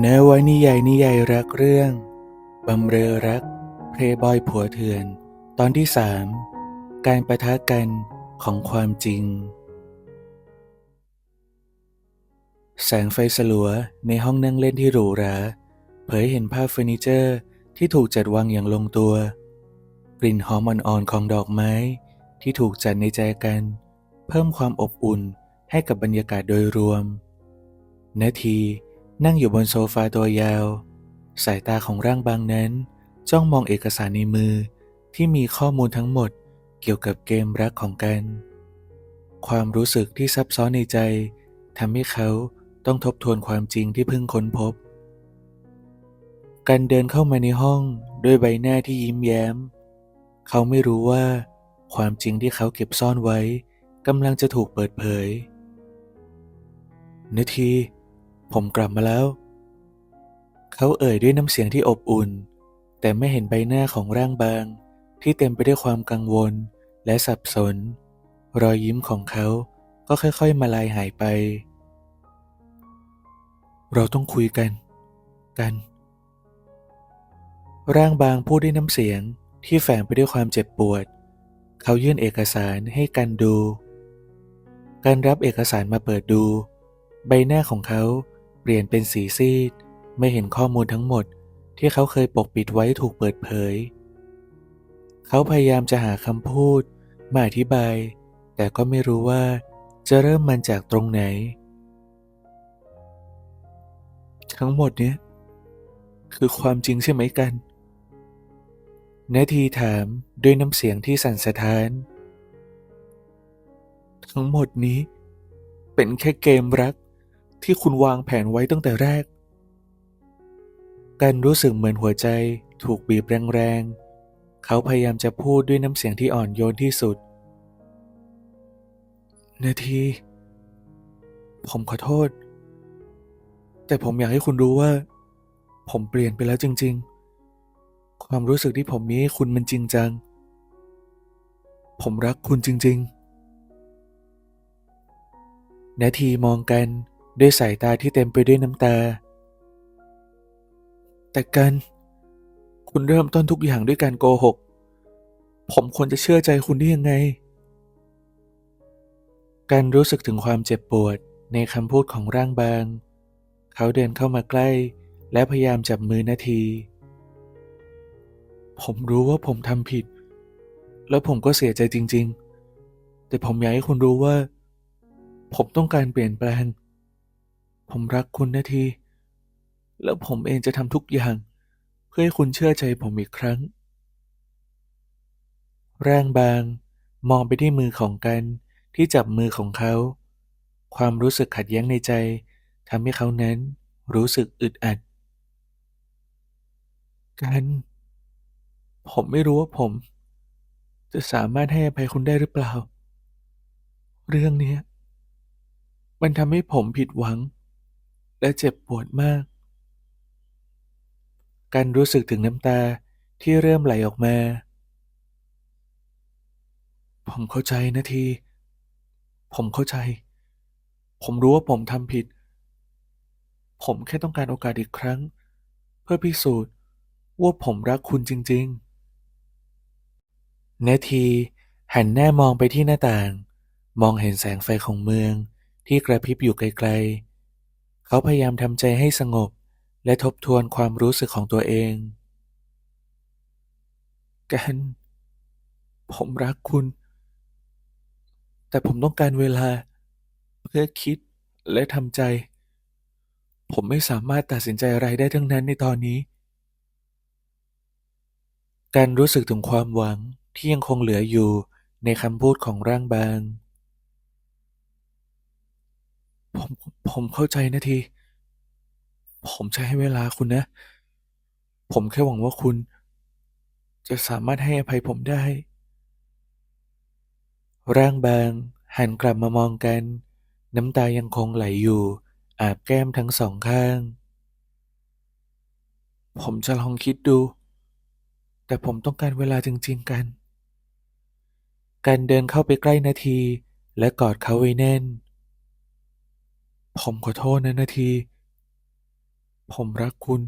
เนื้อไว้นิยายนิยายรักเรื่อง บำเรอรัก เพลย์บอยผัวเถื่อน ตอนที่สามการประทะกันของความจริง แสงไฟสลัวในห้องนั่งเล่นที่หรูหรา เผยเห็นภาพเฟอร์นิเจอร์ที่ถูกจัดวางอย่างลงตัว กลิ่นหอมอ่อนๆของดอกไม้ ที่ถูกจัดในใจกัน เพิ่มความอบอุ่นให้กับบรรยากาศโดยรวม นาที นั่งอยู่บนโซฟาตัวยาว สายตาของร่างบางนั้น จ้องมองเอกสารในมือที่มีข้อมูลทั้งหมดเกี่ยวกับเกมรักของกัน ความรู้สึกที่ซับซ้อนในใจทำให้เขาต้องทบทวนความจริงที่เพิ่งค้นพบ กันเดินเข้ามาในห้องด้วยใบหน้าที่ยิ้มแย้ม เขาไม่รู้ว่า ความจริงที่เขาเก็บซ่อนไว้กำลังจะถูกเปิดเผยนาที ผมกลับมาแล้ว เขาเอ่ยด้วยน้ำเสียงที่อบอุ่น แต่ไม่เห็นใบหน้าของร่างบาง ที่เต็มไปด้วยความกังวลและสับสน รอยยิ้มของเขาก็ค่อยๆ มาลายหายไป เราต้องคุยกัน กัน ร่างบางพูดด้วยน้ำเสียงที่แฝงไปด้วยความเจ็บปวด เขายื่นเอกสารให้กันดู การรับเอกสารมาเปิดดู ใบหน้าของเขา เปลี่ยนเป็นสีซีด ไม่เห็นข้อมูลทั้งหมดที่เขาเคยปกปิดไว้ถูกเปิดเผย เขาพยายามจะหาคำพูดมาอธิบาย แต่ก็ไม่รู้ว่าจะเริ่มมันจากตรงไหน ทั้งหมดเนี้ยคือความจริงใช่ไหมกัน นาทีถามด้วยน้ำเสียงที่สั่นสะท้าน ทั้งหมดนี้เป็นแค่เกมรัก ที่คุณวางแผนไว้ตั้งแต่แรก กันรู้สึกเหมือนหัวใจถูกบีบแรงๆ เขาพยายามจะพูดด้วยน้ำเสียงที่อ่อนโยนที่สุด นาที ผมขอโทษ แต่ผมอยากให้คุณรู้ว่า ผมเปลี่ยนไปแล้วจริง ๆ ความรู้สึกที่ผมมีให้คุณมันจริงจัง ผมรักคุณจริง ๆนาทีมองกัน ด้วยสายตาที่เต็มไปด้วยน้ำตา แต่กัน คุณเริ่มต้นทุกอย่างด้วยการโกหก ผมควรจะเชื่อใจคุณได้ยังไง การรู้สึกถึงความเจ็บปวดในคำพูดของร่างบาง เขาเดินเข้ามาใกล้ และพยายามจับมือนาที ผมรู้ว่าผมทำผิด แล้วผมก็เสียใจจริง ๆ แต่ผมอยากให้คุณรู้ว่า ผมต้องการเปลี่ยนแปลง ผมรักคุณนาที แล้วผมเองจะทำทุกอย่าง เพื่อให้คุณเชื่อใจผมอีกครั้ง ร่างบางมองไปที่มือของกันที่จับมือของเขา ความรู้สึกขัดแย้งในใจทำให้เขานั้นรู้สึกอึดอัด กัน ผมไม่รู้ว่าผม จะสามารถให้อภัยคุณได้หรือเปล่า เรื่องนี้มันทำให้ผมผิดหวัง และเจ็บปวดมากการรู้สึกถึงน้ำตาที่เริ่มไหลออกมา ผมเข้าใจนะที ผมเข้าใจ ผมรู้ว่าผมทำผิด ผมแค่ต้องการโอกาสอีกครั้ง เพื่อพิสูจน์ว่าผมรักคุณจริง ๆ นาทีหันหน้ามองไปที่หน้าต่าง มองเห็นแสงไฟของเมืองที่กระพริบอยู่ไกลๆ เขาพยายามทำใจให้สงบ และทบทวนความรู้สึกของตัวเอง กัน ผมรักคุณ แต่ผมต้องการเวลา เพื่อคิดและทำใจ ผมไม่สามารถตัดสินใจอะไรได้ทั้งนั้นในตอนนี้ การรู้สึกถึงความหวังที่ยังคงเหลืออยู่ในคำพูดของร่างบาง ผมผมเข้าใจนะที ผมจะให้เวลาคุณนะ ผมแค่หวังว่าคุณ จะสามารถให้อภัยผมได้ ร่างบางหันกลับมามองกัน น้ำตายังคงไหลอยู่ อาบแก้มทั้งสองข้าง ผมจะลองคิดดู แต่ผมต้องการเวลาจริง ๆ กัน การเดินเข้าไปใกล้นาทีและกอดเขาไว้แน่น ผมขอโทษนะนาที ผมรักคุณ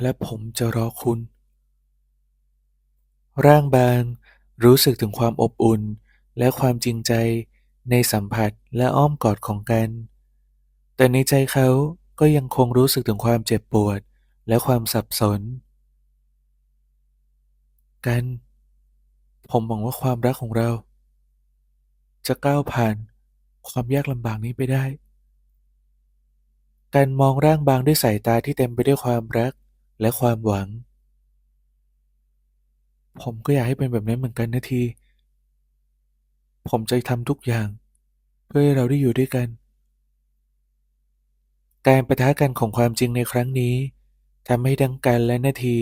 และผมจะรอคุณ ร่างบางรู้สึกถึงความอบอุ่นและความจริงใจในสัมผัสและอ้อมกอดของกัน แต่ในใจเขาก็ยังคงรู้สึกถึงความเจ็บปวดและความสับสน กัน ผมหวังว่าความรักของเรา จะก้าวผ่านความยากลำบากนี้ไปได้ การมองร่างบางด้วยสายตาที่เต็มไปด้วยความรักและความหวัง ผมก็อยากให้เป็นแบบนั้นเหมือนกันนะที ผมจะทำทุกอย่าง เพื่อให้เราได้อยู่ด้วยกัน การปะทะกันของความจริงในครั้งนี้ทำให้ทั้งกันและนาที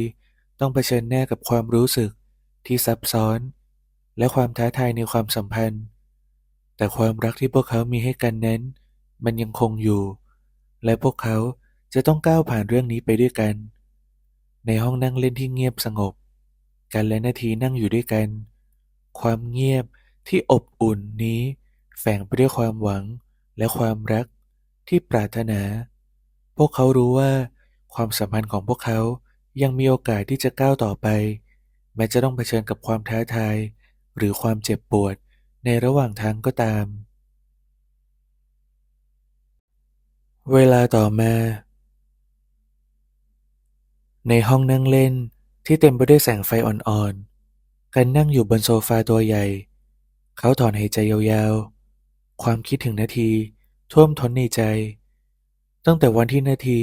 ต้องเผชิญหน้ากับความรู้สึกที่ซับซ้อน และความท้าทายในความสัมพันธ์ แต่ความรักที่พวกเขามีให้กันนั้น มันยังคงอยู่ และพวกเขาจะต้องก้าวผ่านเรื่องนี้ไปด้วยกัน ในห้องนั่งเล่นที่เงียบสงบ กันและนาทีนั่งอยู่ด้วยกัน ความเงียบที่อบอุ่นนี้แฝงไปด้วยความหวังและความรักที่ปรารถนา พวกเขารู้ว่าความสัมพันธ์ของพวกเขายังมีโอกาสที่จะก้าวต่อไป แม้จะต้องเผชิญกับความท้าทาย หรือความเจ็บปวดในระหว่างทางก็ตาม เวลาต่อมา ในห้องนั่งเล่นที่เต็มไปด้วยแสงไฟอ่อนๆกันนั่งอยู่บนโซฟาตัวใหญ่ เขาถอนหายใจยาวๆ ความคิดถึงนาทีท่วมท้นในใจ ตั้งแต่วันที่นาที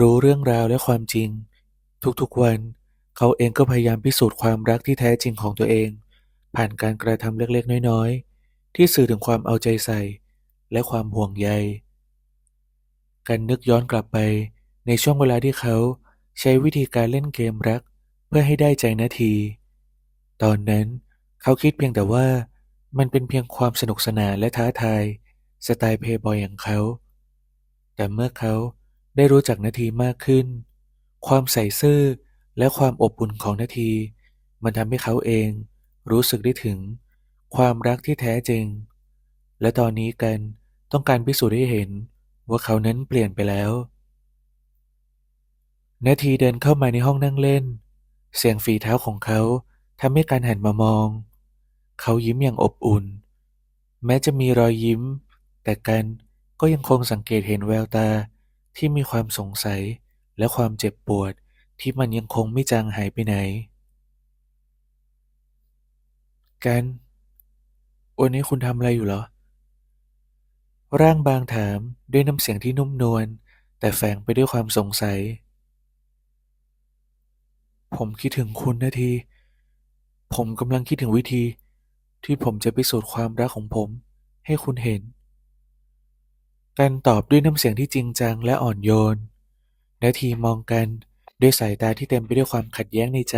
รู้เรื่องราวและความจริง ทุกๆวัน เขาเองก็พยายามพิสูจน์ความรักที่แท้จริงของตัวเอง ผ่านการกระทำเล็กๆ น้อยๆ ที่สื่อถึงความเอาใจใส่ และความห่วงใย กันนึกย้อนกลับไปในช่วงเวลาที่เขาใช้วิธีการเล่นเกมรัก เพื่อให้ได้ใจนาที ตอนนั้นเขาคิดเพียงแต่ว่ามันเป็นเพียงความสนุกสนานและท้าทายสไตล์เพย์บอยอย่างเขา แต่เมื่อเขาได้รู้จักนาทีมากขึ้น ความใส่ซื่อและความอบอุ่นของนาที มันทำให้เขาเองรู้สึกได้ถึงความรักที่แท้จริง และตอนนี้กันต้องการพิสูจน์ให้เห็น ว่าเขานั้นเปลี่ยนไปแล้วนาทีเดินเข้ามาในห้องนั่งเล่น เสียงฝีเท้าของเขาทำให้การหันมามอง เขายิ้มอย่างอบอุ่น แม้จะมีรอยยิ้ม แต่กันก็ยังคงสังเกตเห็นแววตาที่มีความสงสัยและความเจ็บปวดที่มันยังคงไม่จางหายไปไหน กัน วันนี้คุณทำอะไรอยู่เหรอ ร่างบางถามด้วยน้ำเสียงที่นุ่มนวลแต่แฝงไปด้วยความสงสัย ผมคิดถึงคุณนาที ผมกำลังคิดถึงวิธี ที่ผมจะพิสูจน์ความรักของผมให้คุณเห็นกันตอบด้วยน้ำเสียงที่จริงจังและอ่อนโยน นาทีมองกันด้วยสายตาที่เต็มไปด้วยความขัดแย้งในใจ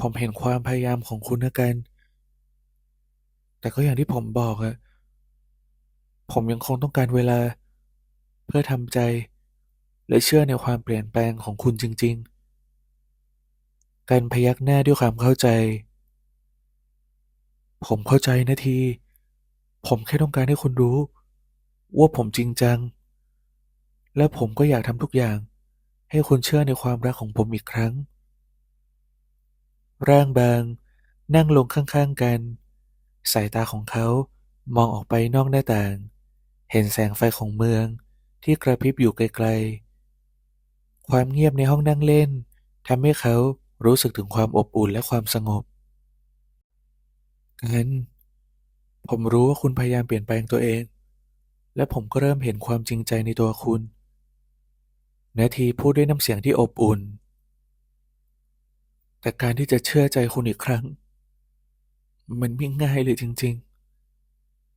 ผมเห็นความพยายามของคุณนะกัน แต่ก็อย่างที่ผมบอกอะ ผมยังคงต้องการเวลา เพื่อทำใจ และเชื่อในความเปลี่ยนแปลงของคุณจริง ๆกันพยักหน้าด้วยความเข้าใจ ผมเข้าใจนะที ผมแค่ต้องการให้คุณรู้ ว่าผมจริงจัง และผมก็อยากทำทุกอย่าง ให้คุณเชื่อในความรักของผมอีกครั้ง ร่างบางนั่งลงข้างๆกัน สายตาของเขามองออกไปนอกหน้าต่าง เห็นแสงไฟของเมืองที่กระพริบอยู่ไกลๆ ความเงียบในห้องนั่งเล่นทำให้เขารู้สึกถึงความอบอุ่นและความสงบกันผมรู้ว่าคุณพยายามเปลี่ยนแปลงตัวเอง และผมก็เริ่มเห็นความจริงใจในตัวคุณ นาทีพูดด้วยน้ำเสียงที่อบอุ่น แต่การที่จะเชื่อใจคุณอีกครั้ง มันไม่ง่ายเลยจริง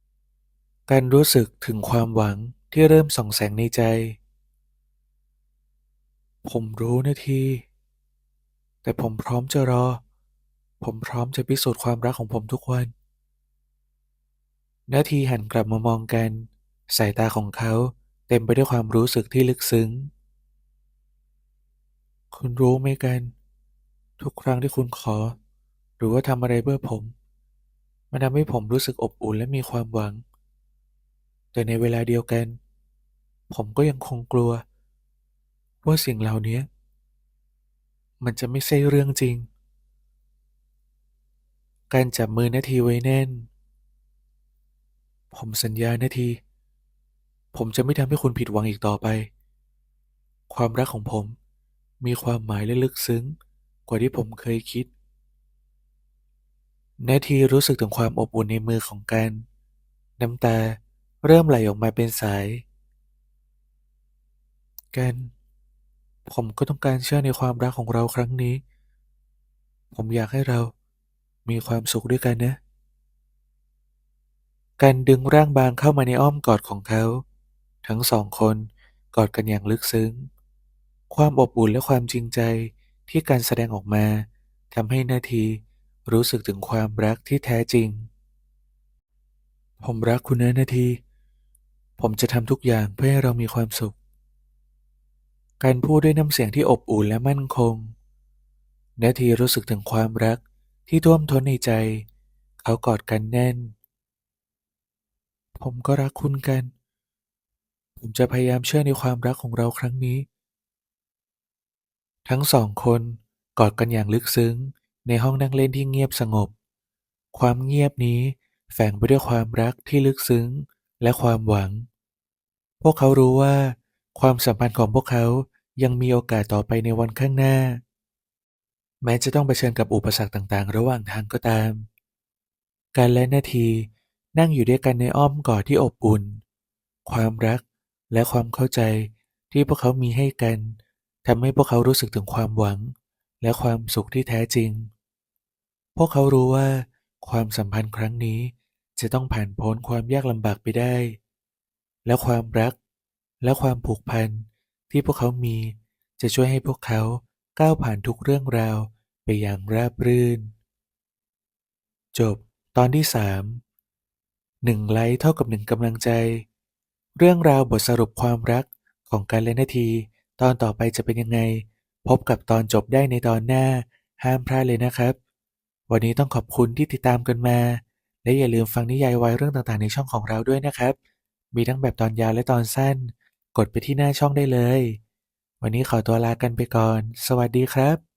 ๆ การรู้สึกถึงความหวังที่เริ่มส่องแสงในใจ ผมรู้นาที แต่ผมพร้อมจะรอ ผมพร้อมจะพิสูจน์ความรักของผมทุกวัน นาทีหันกลับมามองกัน สายตาของเขาเต็มไปด้วยความรู้สึกที่ลึกซึ้ง คุณรู้ไหมกัน ทุกครั้งที่คุณขอ หรือว่าทำอะไรเพื่อผม มันทำให้ผมรู้สึกอบอุ่นและมีความหวัง แต่ในเวลาเดียวกัน ผมก็ยังคงกลัว ว่าสิ่งเหล่านี้มันจะไม่ใช่เรื่องจริง การจับมือนาทีไว้แน่น ผมสัญญานาที ผมจะไม่ทำให้คุณผิดหวังอีกต่อไป ความรักของผมมีความหมายและลึกซึ้ง กว่าที่ผมเคยคิด นาทีรู้สึกถึงความอบอุ่นในมือของกัน น้ำตาเริ่มไหลออกมาเป็นสาย กัน ผมก็ต้องการเชื่อในความรักของเราครั้งนี้ ผมอยากให้เรามีความสุขด้วยกันนะ กันดึงร่างบางเข้ามาในอ้อมกอดของเขา ทั้งสองคนกอดกันอย่างลึกซึ้ง ความอบอุ่นและความจริงใจที่การแสดงออกมาทำให้นาที รู้สึกถึงความรักที่แท้จริง ผมรักคุณนะนาที ผมจะทำทุกอย่างเพื่อให้เรามีความสุข การพูดด้วยน้ำเสียงที่อบอุ่นและมั่นคง นาทีรู้สึกถึงความรักที่ท่วมท้นในใจ เขากอดกันแน่น ผมก็รักคุณกัน ผมจะพยายามเชื่อในความรักของเราครั้งนี้ ทั้งสองคนกอดกันอย่างลึกซึ้ง ในห้องนั่งเล่นที่เงียบสงบ ความเงียบนี้แฝงไปด้วยความรักที่ลึกซึ้งและความหวัง พวกเขารู้ว่า ความสัมพันธ์ของพวกเขายังมีโอกาสต่อไปในวันข้างหน้า แม้จะต้องเผชิญกับอุปสรรคต่างๆ ระหว่างทางก็ตาม การและนาทีนั่งอยู่ด้วยกันในอ้อมกอดที่อบอุ่น ความรักและความเข้าใจที่พวกเขามีให้กันทำให้พวกเขารู้สึกถึงความหวัง และความสุขที่แท้จริง พวกเขารู้ว่า ความสัมพันธ์ครั้งนี้จะต้องผ่านพ้นความยากลำบากไปได้ และความรัก และความผูกพันที่พวกเขามีจะช่วยให้พวกเขาก้าวผ่านทุกเรื่องราวไปอย่างราบรื่น จบตอนที่สามหนึ่งไลค์เท่ากับหนึ่งกำลังใจ เรื่องราวบทสรุปความรักของการเล่นนาที ตอนต่อไปจะเป็นยังไง พบกับตอนจบได้ในตอนหน้า ห้ามพลาดเลยนะครับ วันนี้ต้องขอบคุณที่ติดตามกันมา และอย่าลืมฟังนิยายวายเรื่องต่างๆในช่องของเราด้วยนะครับ มีทั้งแบบตอนยาวและตอนสั้น กดไปที่หน้าช่องได้เลย วันนี้ขอตัวลากันไปก่อน สวัสดีครับ